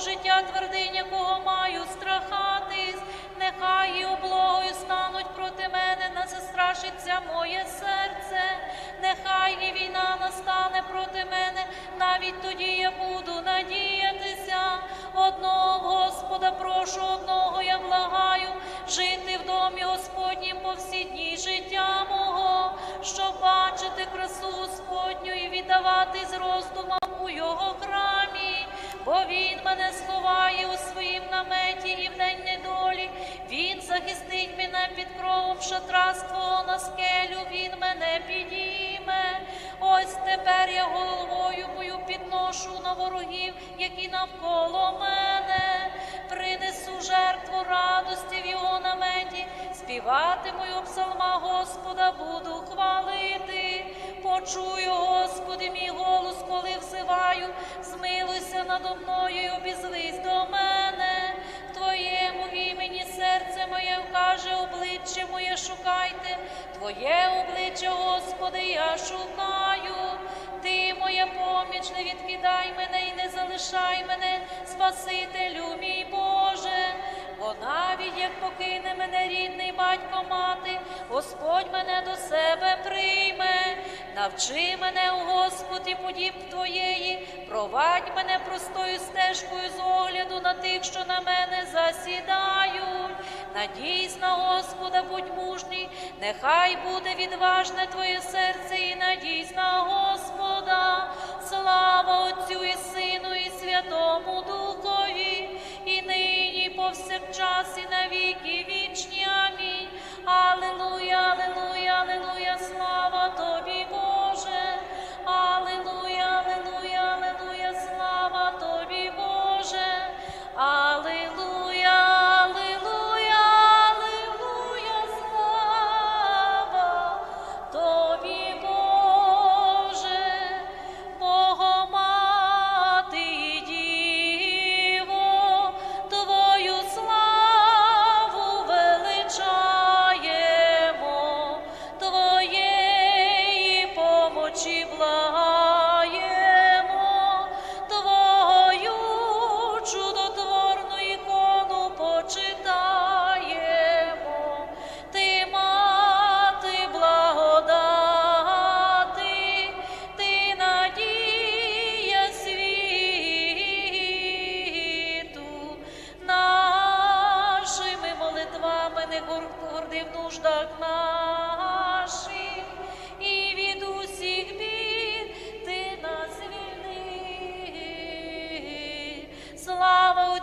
життя твердиня, кого маю страхатись, нехай і облогою стануть проти мене, не застрашиться моє серце, нехай і війна настане проти мене, навіть тоді я буду надіятися. Одного Господа прошу, одного я благаю, жити в домі Господнім по всі дні життя мого, щоб бачити красу Господню і віддавати з роздумам у його храмі, бо він мене сховає у своїм наметі і в день недолі. Він захистить мене під кровом шатра свого на скелю, він мене підійме. Ось тепер я головою мою підношу на ворогів, які навколо мене. Принесу жертву радості в його наметі, співатиму псалма Господа буду хвалити. Почую, Господи, мій голос, коли взиваю, змилуйся надо мною і обізвись до мене. В Твоєму імені серце моє вкаже, обличчя моє шукайте, Твоє обличчя, Господи, я шукаю. Ти, моя поміч, не відкидай мене і не залишай мене, Спасителю мій Боже. Бо навіть як покине мене рідний батько мати, Господь мене до себе прийме, навчи мене, у Господі, подіб Твоєї, провадь мене простою стежкою з огляду на тих, що на мене засідають. Надійсь на Господа, будь мужній, нехай буде відважне Твоє серце і надійсь на Господа. Слава Отцю і Сину, і Святому Духові, і нині, і повсякчас, і на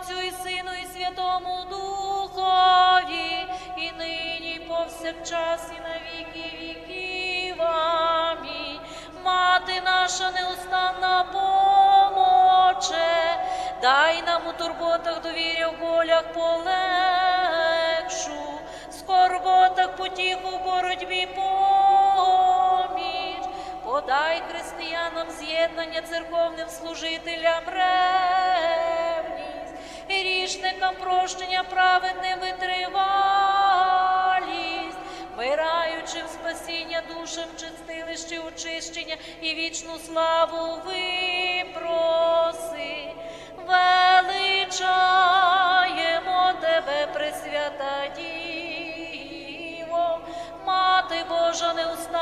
Отцю і Сину, і Святому Духові, і нині, і повсякчас, і на віки віків. Амінь. Мати наша неустанна помоче, дай нам у турботах довіря в болях полегшу, скорботах потіху в боротьбі поміч. Подай християнам з'єднання церковним служителям рішникам прощення праведним витривалість, вмираючим спасіння душам чистилище очищення і вічну славу випроси. Величаємо тебе, Пресвята Діво, Мати Божа неустанної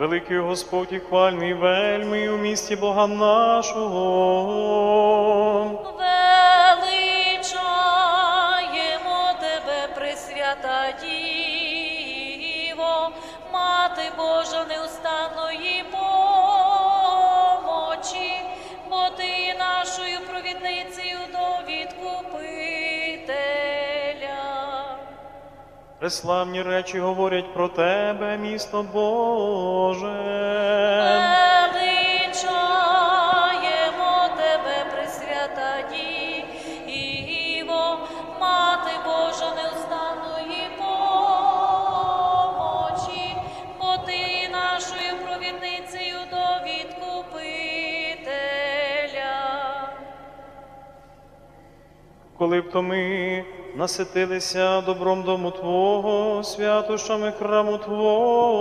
Великий Господь і хвальний вельми у місті Бога нашого. Преславні речі говорять про тебе, місто Боже. Величаємо тебе, Пресвята Діво, Мати Божа неустанної помочі, бо ти нашою провідницею до відкупителя. Коли коли б то ми наситилися добром дому Твого, святощами храму Твого.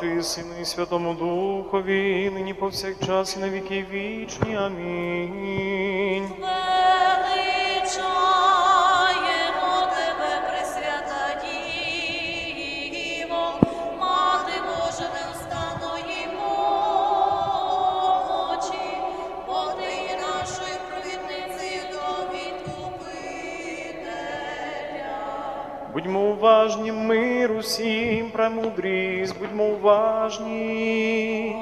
Отцю і Сину і Святому Духові, і нині повсякчас і на віки вічні. Амінь. Усім, премудрість, будьмо уважні.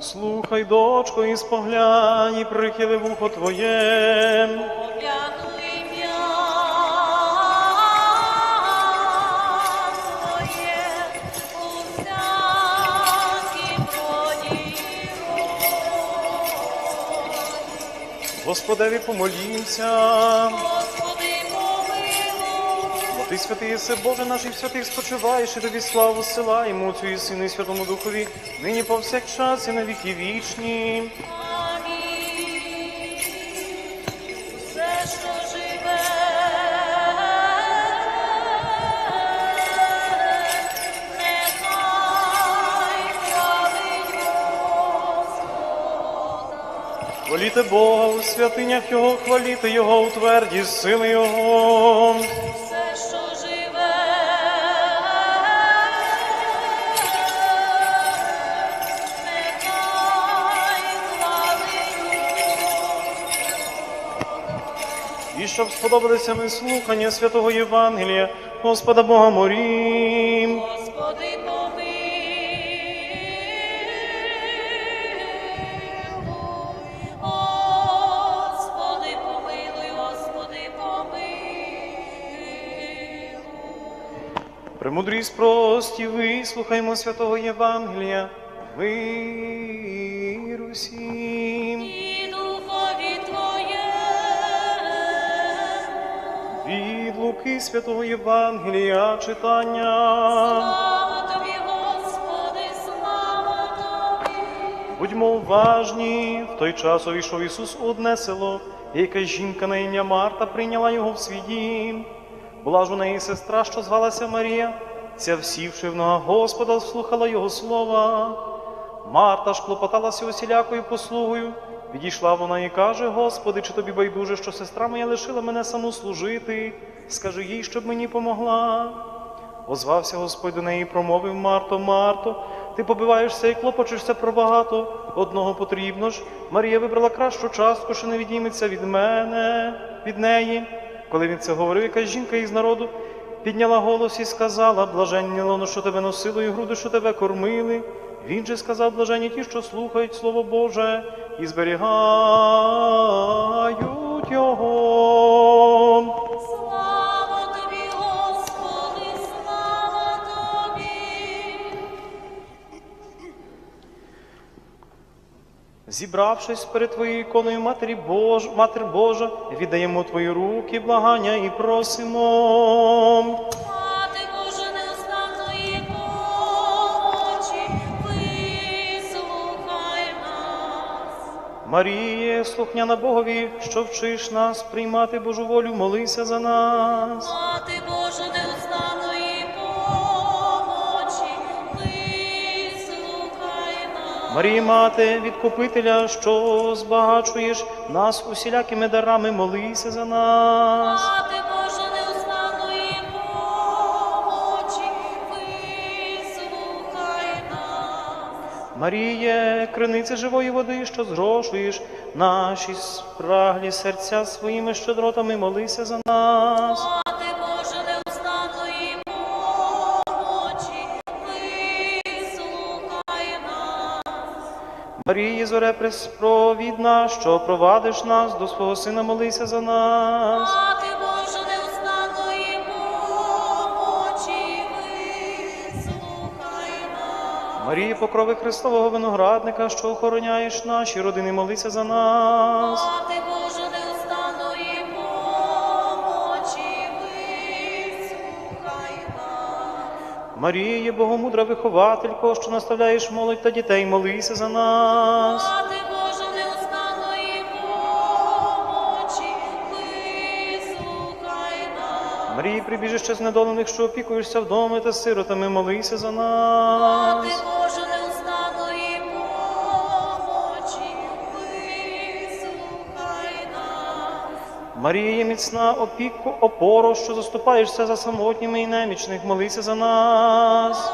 Слухай, дочко, і споглянь, і прихили вухо Твоє. Господеві помолімся. Господи, помилуй. Бо ти святий єси, Боже наш і святих спочиваєш, і тобі славу Отцю і Сину і Святому Духові, нині повсякчас і на віки вічні. Хваліте Бога у святинях Його, хваліте Його у тверді сили Його. Все, що живе, І щоб сподобалися ми слухання святого Євангелія, Господа Бога морім. Премудрість прості, вислухаймо святого Євангелія. Мир усім. І духові Твоєму. Від Луки святого Євангелія читання. Слава Тобі, Господи, слава Тобі. Будьмо уважні. В той час увійшов Ісус у одне село, якась жінка на ім'я Марта прийняла його в свій дім. Була ж у неї сестра, що звалася Марія, ця всівши в нога Господа, слухала його слова. Марта ж клопоталася усілякою послугою. Відійшла вона і каже: Господи, чи тобі байдуже, що сестра моя лишила мене саму служити? Скажи їй, щоб мені помогла. Озвався Господь до неї і промовив Марто, Марто, ти побиваєшся і клопочешся про багато. Одного потрібно ж. Марія вибрала кращу частку, що не відійметься від мене, від неї. Коли він це говорив, якась жінка із народу підняла голос і сказала: Блаженні лоно, що тебе носило, і груди, що тебе кормили. Він же сказав, блаженні ті, що слухають Слово Боже і зберігають його. Зібравшись перед Твоєю іконою Матері Бож... Матер Божа, віддаємо Твої руки благання і просимо. Мати Божа неустанної помочі, вислухай нас. Маріє, слухняна Богові, що вчиш нас приймати Божу волю, молися за нас. Марія, мати, відкупителя, що збагачуєш нас усілякими дарами, молися за нас. Мати Божа неустанної помочі, вислухай нас. Маріє, криниця живої води, що зрошуєш наші спраглі серця своїми щедротами, молися за нас. Марії, зоре приспровідна, що провадиш нас до свого сина, молися за нас. Мати Божа неустанної помочі, вислухай нас. Марії, покрови Христового виноградника, що охороняєш наші родини, молися за нас. Мати нас. Марії, Богомудра вихователько, що наставляєш молодь та дітей, молися за нас. Мати Божа неустанної помочі, вислухай нас. Марії, прибіжище знедолених, що опікуєшся вдома та сиротами, молися за Мати нас. Божа Марія, міцна опіку, опору, що заступаєшся за самотніми і немічних, молися за нас.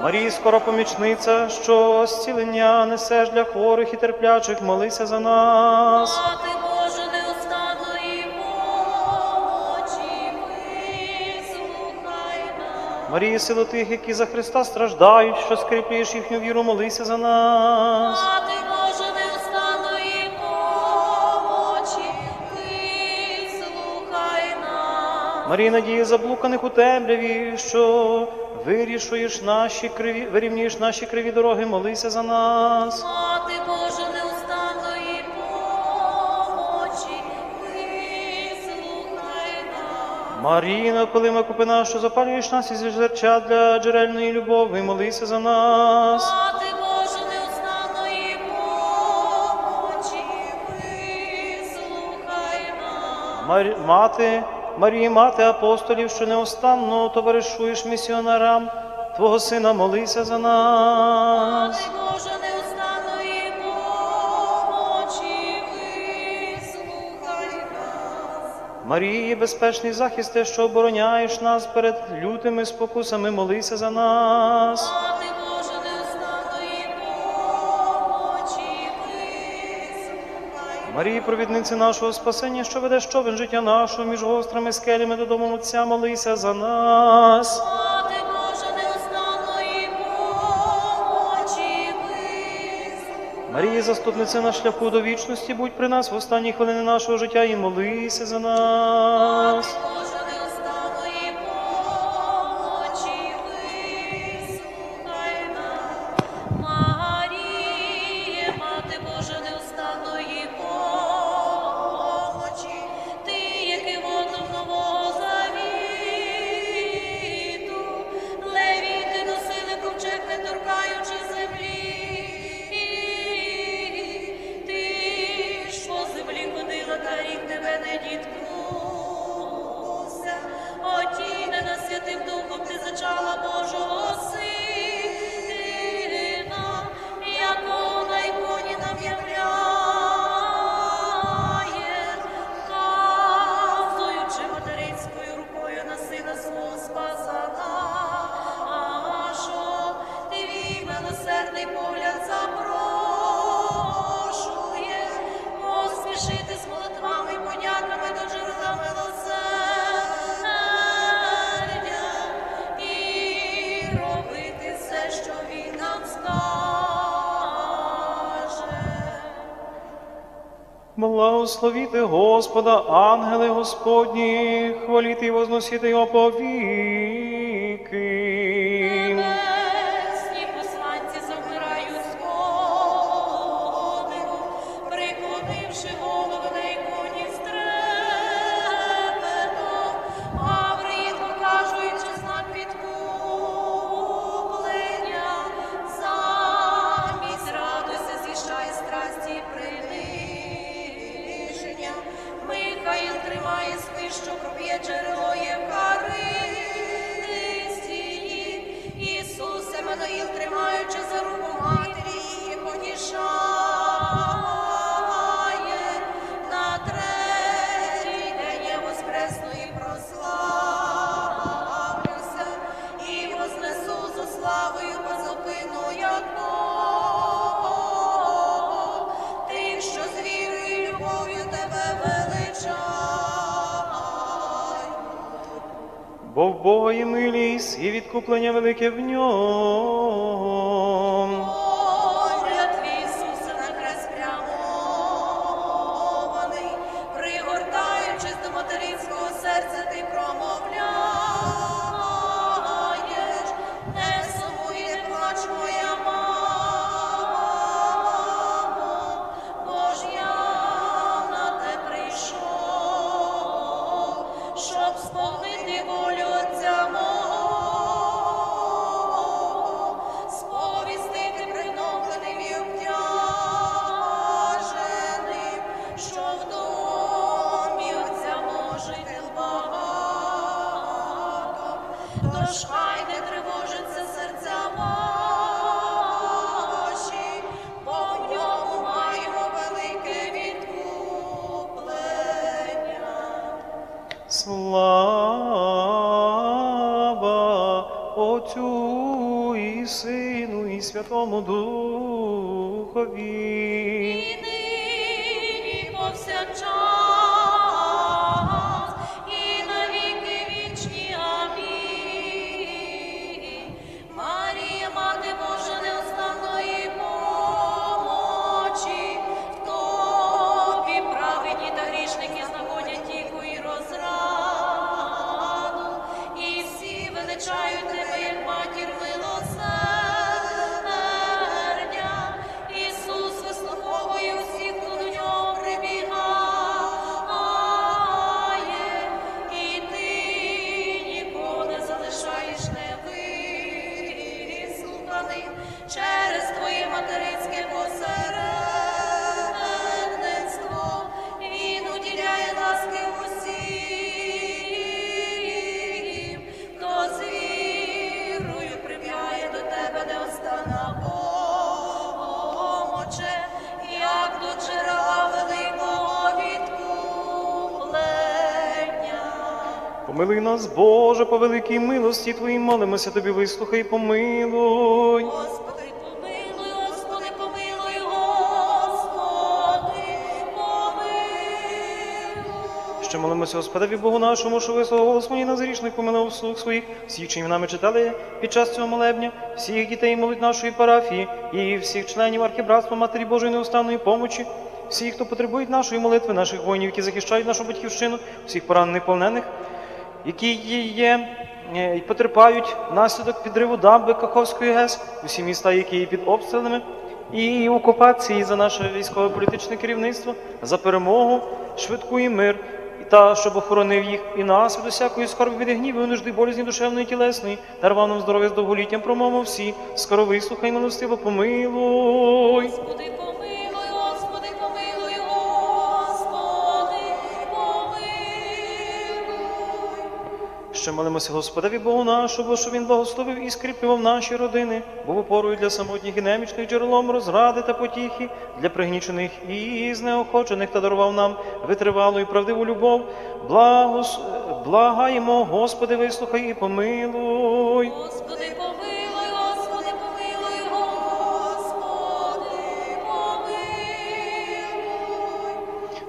Марії, скоро помічниця, що зцілення несеш для хворих і терплячих, молися за нас. Марії, силу тих, які за Христа страждають, що скріплюєш їхню віру, молися за нас. Мати Божа неустанної помочі, вислухай нас. Марії, надії заблуканих у темряві, що вирішуєш наші криві, вирівнюєш наші криві дороги, молися за нас. Маріна, пилима купина, що запалюєш нас із жерча для джерельної любові, молися за нас. Мати Божа неустанної помочі, вислухай нас. Мар... Мати, Марії, мати апостолів, що неостанно товаришуєш місіонарам, Твого сина, молися за нас. Мати Марії, безпечний захист, те, що обороняєш нас перед лютими спокусами, молися за нас. Мати Божа неустанної помочі, Марії, провідниці нашого спасення, що ведеш човен життя нашого між гострими скелями додому Отця, молися за нас. Марії, заступниця на шляху до вічності, будь при нас в останні хвилини нашого життя і молися за нас. Благословіте Господа, ангели Господні, хваліти і возносити його повіки. Бо в Бога є милість і відкуплення велике в ньому. Святому Духові. Помилуй нас, Боже, по великій милості Твоїй, молимося Тобі, вислухай, помилуй. Господи, Помилуй, Господи, помилуй, Господи, помилуй. Ще молимося Господеві Богу нашому, що висловив голос мені на зрішних помилував слух своїх, всіх, чим нами читали під час цього молебня, всіх дітей і молодь нашої парафії і всіх членів архібратства Матері Божої неустанної помочі, всіх, хто потребує нашої молитви, наших воїнів, які захищають нашу батьківщину, всіх поранених полонених, які є е, і потерпають внаслідок підриву дамби Каховської ГЕС, усі міста, які є під обстрілами, і окупації за наше військово-політичне керівництво, за перемогу, швидку і мир, та, щоб охоронив їх і нас від усякої скорби від гніву, нужди болізні душевної тілесної, дарував нам здоров'я з довголіттям, промовимо всі, скоро вислухай, милостиво, помилуй, Ще молимося Господеві Богу нашого, що Він благословив і скріплював наші родини, був опорою для самотніх і немічних джерелом розради та потіхи, для пригнічених і знеохочених та дарував нам витривалу і правдиву любов. Благос... Благаємо, Господи, вислухай і помилуй. Господи, помилуй,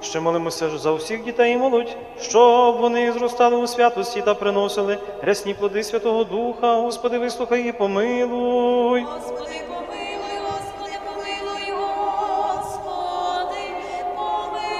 Ще молимося за усіх дітей і молодь, щоб вони зростали у святості та приносили рясні плоди Святого Духа. Господи, вислухай і помилуй. Господи, помилуй, Господи, помилуй, Господи, помилуй.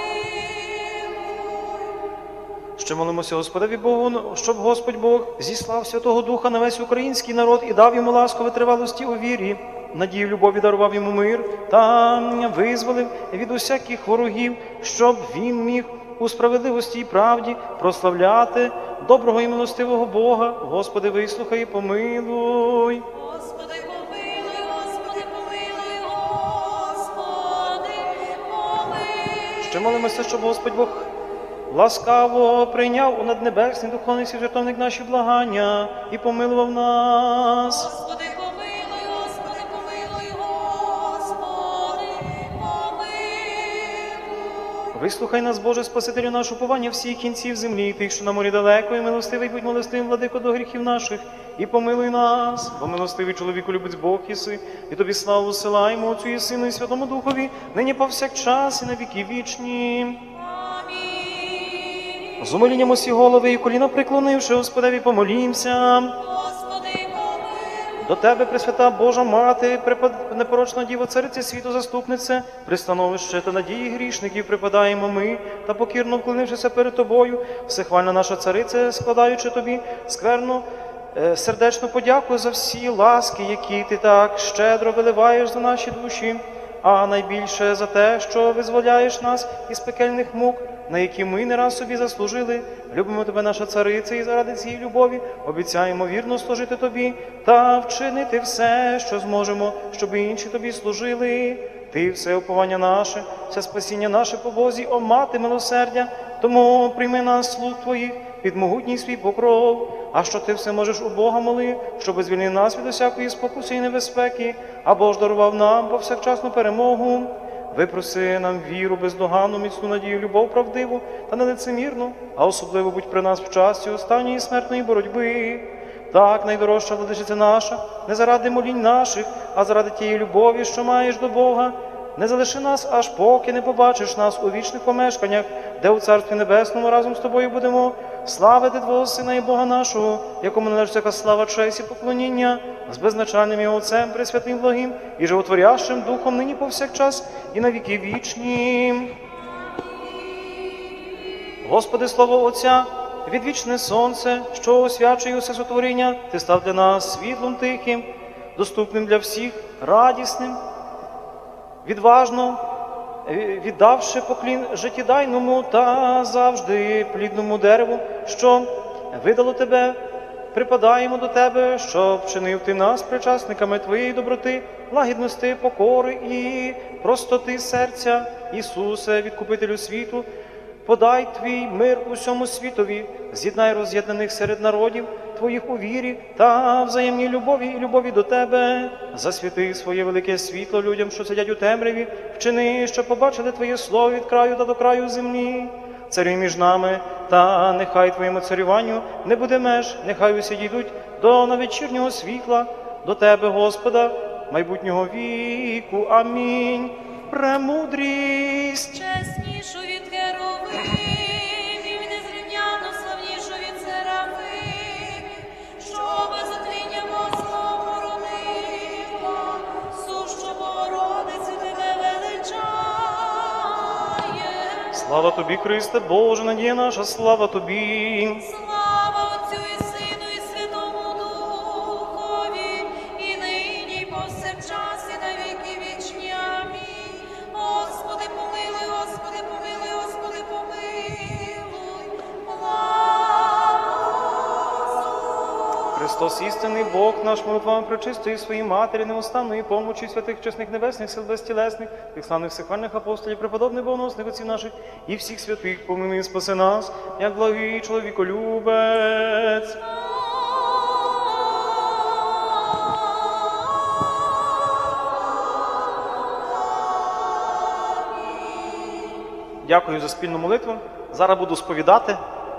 Ще молимося Господеві Богу, щоб Господь Бог зіслав Святого Духа на весь український народ і дав йому ласку витривалості у вірі, надію, любові дарував йому мир та визволив від усяких ворогів, щоб він міг у справедливості і правді прославляти доброго і милостивого Бога. Господи, вислухай і помилуй. Господи, помилуй, Господи, помилуй, Господи, помилуй. Ще молимося, щоб Господь Бог ласкаво прийняв у наднебесний духовний святовник наші благання і помилував нас. Вислухай нас, Боже, Спасителю наш уповання всіх кінців землі, тих, що на морі далеко, і милостивий, будь милостивим, владико, до гріхів наших, і помилуй нас, бо милостивий чоловіку любить Бог єси, і тобі славу силаємо Отцю і Сину, і Святому Духові, нині повсякчас, і на віки вічні. Амінь. З умилінням усі голови і коліна приклонивши, Господеві, помолімся. До Тебе, Пресвята Божа Мати, непорочна Діво, Цариці світу заступнице, пристановище та надії грішників припадаємо ми, та покірно вклонившися перед Тобою, всехвальна наша цариця, складаючи Тобі скверну Сердечно сердечну подяку за всі ласки, які Ти так щедро виливаєш за наші душі, а найбільше за те, що визволяєш нас із пекельних мук, на які ми не раз собі заслужили. Любимо тебе, наша цариця, і заради цієї любові обіцяємо вірно служити тобі та вчинити все, що зможемо, щоб інші тобі служили. Ти все уповання наше, все спасіння наше по Бозі, о мати милосердя, тому прийми нас, слуг твоїх, під могутній свій покров. А що ти все можеш у Бога моли, щоб звільнив нас від усякої спокуси і небезпеки, або ж дарував нам повсякчасну перемогу. Випроси нам віру бездоганну, міцну надію, любов правдиву та нелицемірну, а особливо будь при нас в часі останньої смертної боротьби. Так, найдорожча владичиця наша, не заради молінь наших, а заради тієї любові, що маєш до Бога. Не залиши нас, аж поки не побачиш нас у вічних помешканнях, де у Царстві Небесному разом з тобою будемо славити Твого Сина і Бога нашого, якому належить всяка слава, честь і поклоніння, з безначальним його Отцем, Пресвятим благим і животворящим Духом нині повсякчас і на віки вічні. Господи, слово Отця, відвічне сонце, що освячує усе сотворіння, Ти став для нас світлом тихим, доступним для всіх, радісним, відважно, віддавши поклін життєдайному та завжди плідному дереву, що видало тебе, припадаємо до тебе, щоб чинив ти нас причасниками твоєї доброти, лагідності, покори і простоти серця, Ісусе, відкупителю світу. Подай твій мир усьому світові, з'єднай роз'єднаних серед народів твоїх у вірі та взаємній любові і любові до тебе. Засвіти своє велике світло людям, що сидять у темряві, вчини, що побачили Твоє слово від краю та до краю землі. Царюй між нами, та нехай Твоєму царюванню не буде меж, нехай усі дійдуть до навечірнього світла, до Тебе, Господа, майбутнього віку. Амінь. Премудрість. Слава тобі, Христе, Боже, надія наша, слава тобі. Христос, істинний Бог, наш молитвами причистої своїй матері, неустанної помочі святих чесних небесних сил безтілесних, тих славних всехвальних апостолів, преподобних богоносних отців наших і всіх святих, помилуй спаси нас, як благий чоловіколюбець. Дякую за спільну молитву. Зараз буду сповідати.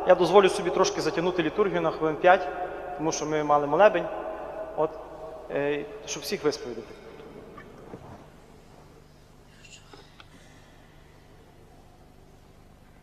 Я дозволю собі трошки затягнути літургію на хвилин 5, тому що ми мали молебень, от, е, щоб всіх висповідати.